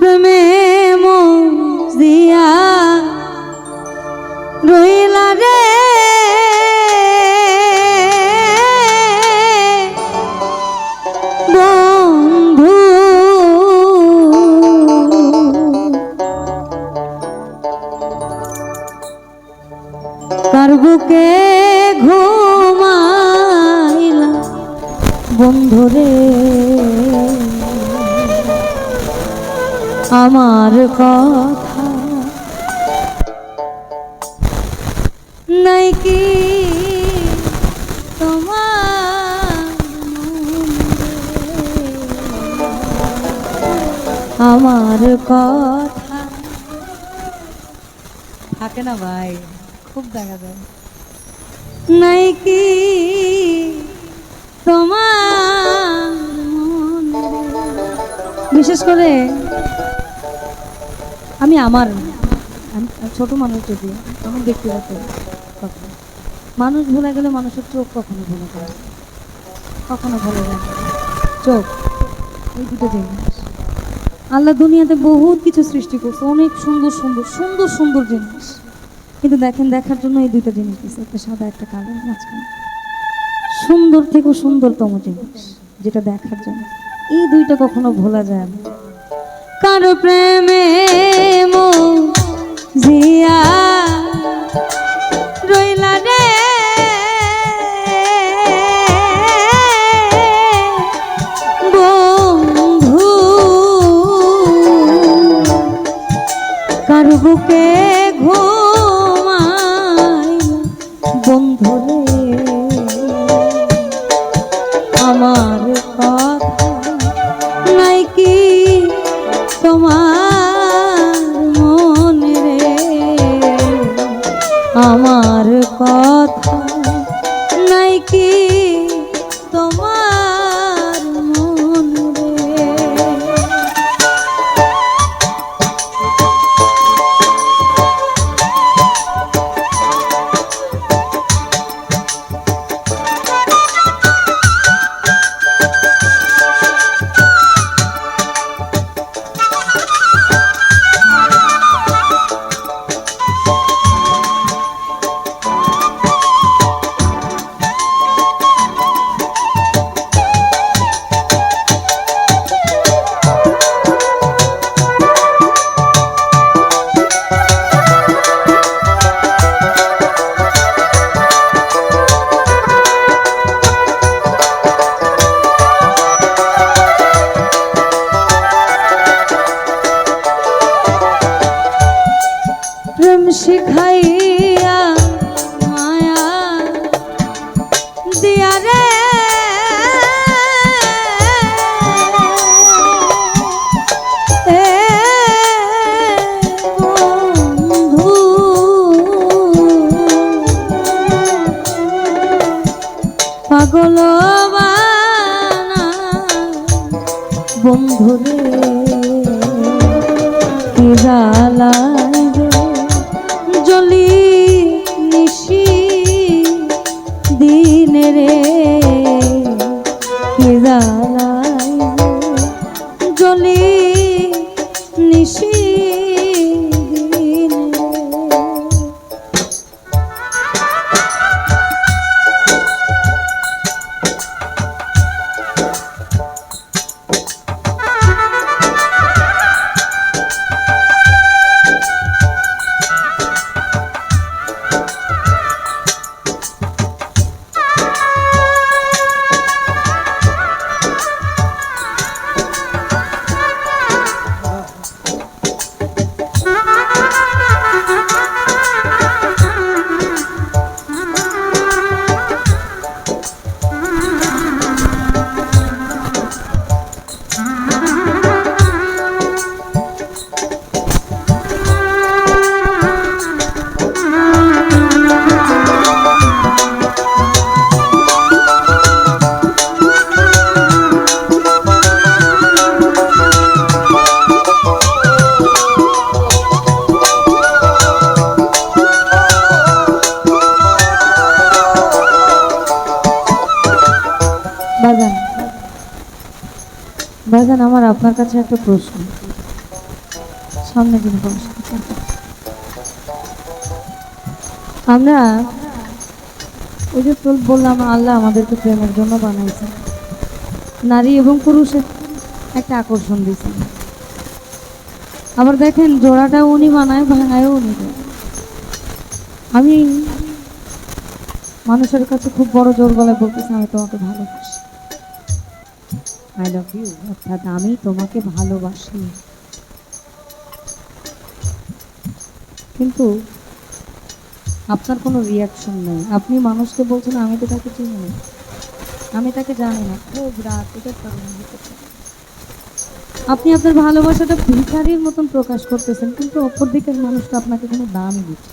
প্রেমে মজিয়া রইলা রে। বন্ধু কার বুকে ঘুমাইলা বন্ধুরে আমার কথা। নাই কি তোমার আমার কথা। থাকে না ভাই খুব দেখা যায়। নাই কি তোমার বিশেষ করে আমি আমার, আমি ছোট মানুষ যদি আমি ব্যক্তিগত কথা মানুষ ভুলে গেলে মানুষের চোখ কখনো ভুলে যায় কখনো ভুলে যায় চোখ, এই দুটো জিনিস। আল্লাহ দুনিয়াতে বহুত কিছু সৃষ্টি করছে, অনেক সুন্দর সুন্দর সুন্দর সুন্দর জিনিস। কিন্তু দেখেন, দেখার জন্য এই দুইটা জিনিস দিচ্ছে একটা সাদা, একটা কালো, মাঝখানে। সুন্দর থেকে সুন্দরতম জিনিস, যেটা দেখার জন্য। এই দুইটা কখনো ভোলা যায় না। কারও প্রেমে জিয়া রইলা রে? বন্ধু কার বুকে ঘুমাই বন্ধুরে কি জ্বালায় জলি নিশি দিন রে? আপনার কাছে একটা প্রশ্ন। সামনে দিন আমরা ওই যে বললাম, আল্লাহ আমাদেরকে প্রেমের জন্য বানাইছে। নারী এবং পুরুষের একটা আকর্ষণ দিয়েছে। আবার দেখেন, জোড়াটা উনি বানায়, ভাঙায়ও উনি। আমি মানুষের কাছে খুব বড় জোর গলায় বলতেছি, আমি তোমাকে ভালোবাসি। আই লাভ ইউ অর্থাৎ আমি তোমাকে ভালোবাসি। কিন্তু আপনার কোনো রিয়াকশন নেই। আপনি মানুষকে বলছেন, আমি তো তাকে চিনি না। আমি তাকে জানি না। খুব রাত এটার হতে আপনি আপনার ভালোবাসাটা ভিখারির মতন প্রকাশ করতেছেন, কিন্তু অপর দিকের মানুষটা আপনাকে কোনো দামই দিচ্ছে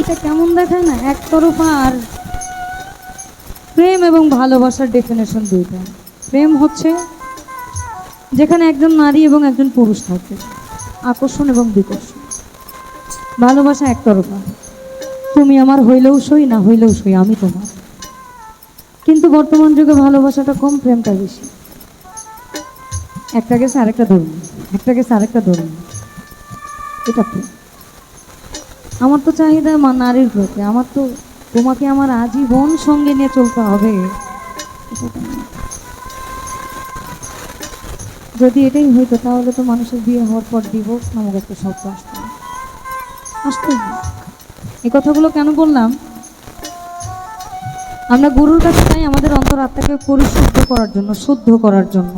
এটা কেমন দেখায় না? একতরফা আর প্রেম এবং ভালোবাসার ডেফিনেশন দুইটা। প্রেম হচ্ছে যেখানে একজন নারী এবং একজন পুরুষ থাকে, আকর্ষণ এবং বিকর্ষণ। ভালোবাসা একতরফা। তুমি আমার হইলেও সই, না হইলেও সই, আমি তোমার। কিন্তু বর্তমান যুগে ভালোবাসাটা কম, প্রেমটা বেশি। একটা গেছে আরেকটা ধরুন একটা গেছে আরেকটা ধরুন এটা প্রেম। আমার তো চাহিদা মা, নারীর প্রতি। আমার তো তোমাকে আমার আজীবন সঙ্গে নিয়ে চলতে হবে তো। যদি এটাই হইতো, তাহলে তো মানুষের বিয়ে হওয়ার পর ডিভোর্স নামক একটা শব্দ আসতো আসতো। এই কথাগুলো কেন বললাম আমরা গুরুর কাছে চাই আমাদের অন্তর আত্মাকে পরিশুদ্ধ করার জন্য, শুদ্ধ করার জন্য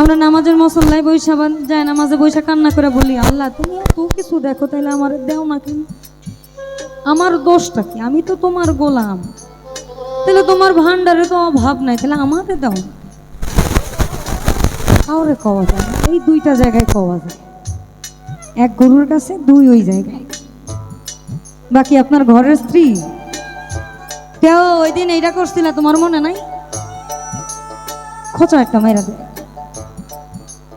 আমরা নামাজের মশল্লায় বৈশা যায় নামাজে বৈশা কান্না করে বলি, আল্লাহ, তুমি এত কিছু দেখো তাহলে আমার দেও না কেন আমার দোষটা কি? আমি তো তোমার গোলাম। তাহলে তোমার ভান্ডারে তো অভাব নাই, তাহলে আমারে দাও। কাউরে কওয়া যায় এই দুইটা জায়গায় কওয়া যায়। এক গরুর কাছে, দুই ওই জায়গায়। বাকি আপনার ঘরের স্ত্রী? কেউ ওই দিন এইটা করছিল, তোমার মনে নাই? খোঁচা একটা মেয়েরা দেয়।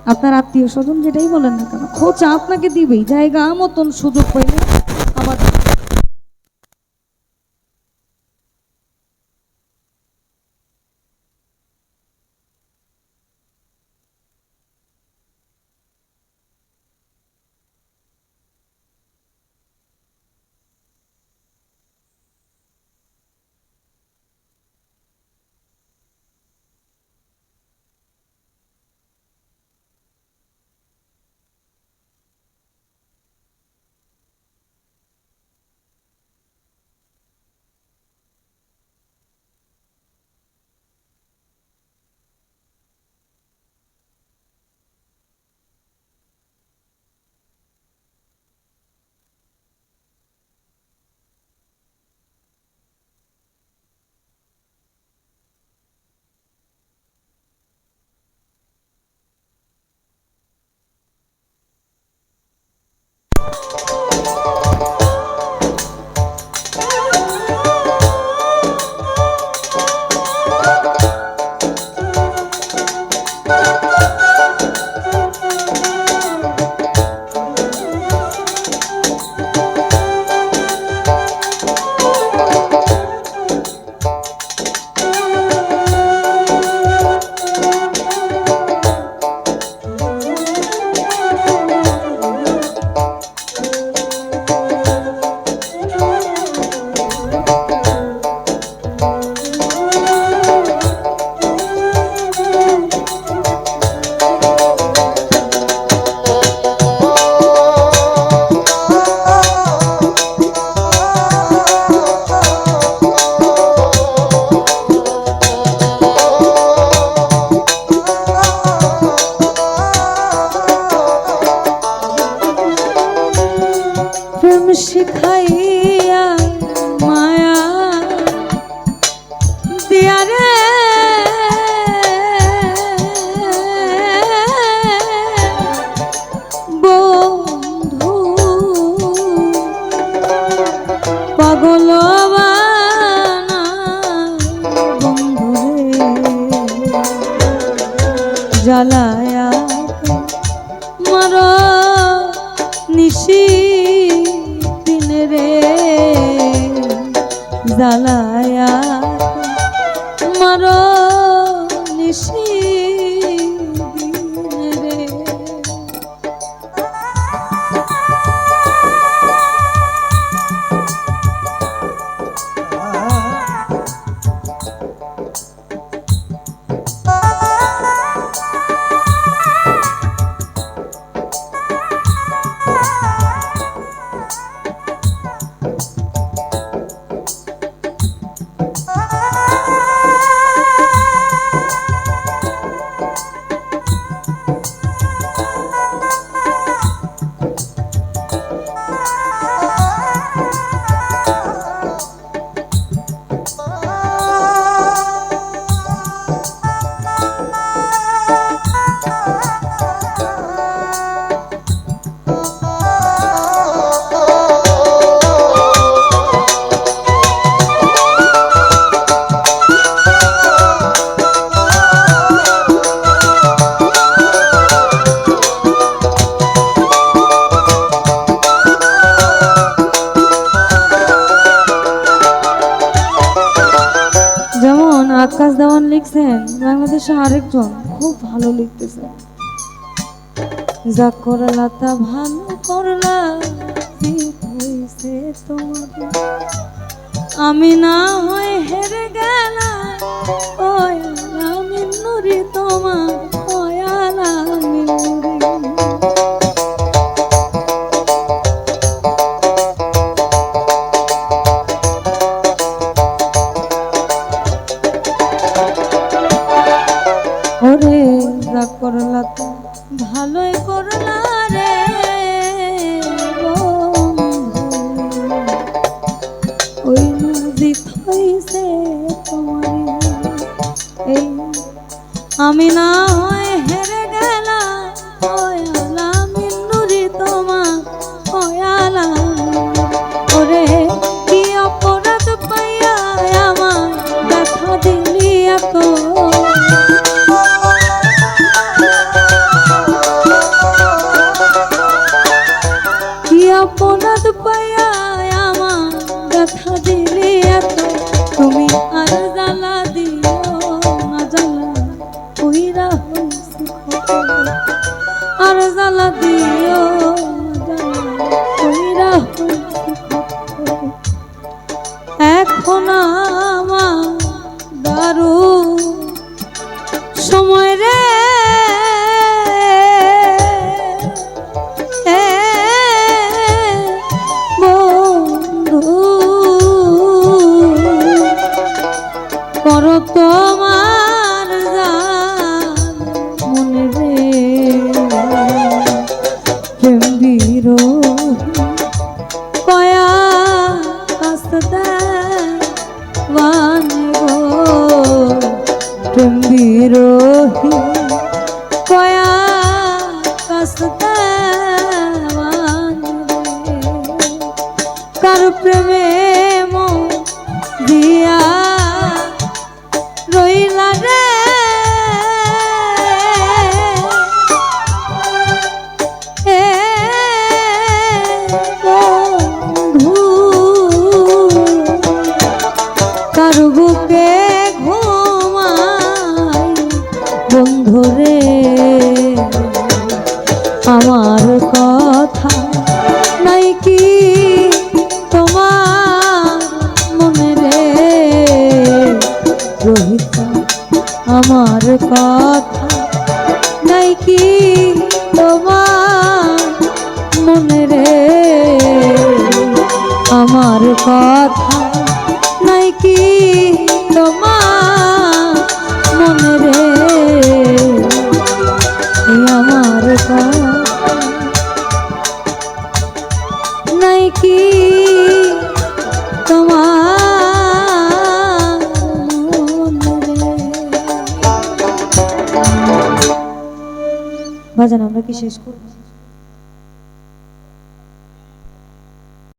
আপনার আত্মীয় স্বজন যেটাই বলেন না কেন, খোঁচা আপনাকে দিবেই। জায়গা, মতন, সুযোগ পাইলে হ্যাঁ, লিখছেন বাংলাদেশে আরেকজন খুব ভালো লিখতেছেন যা করলা তা ভালো করলা আমি না হয় আমি না হয় হেরে গেলাম হয়ালাম নুরি তোমার হয়ালাম ওরে কি অপরাধ পাইয়া আমার দিলি এত? কি অপরাধ পাইয়া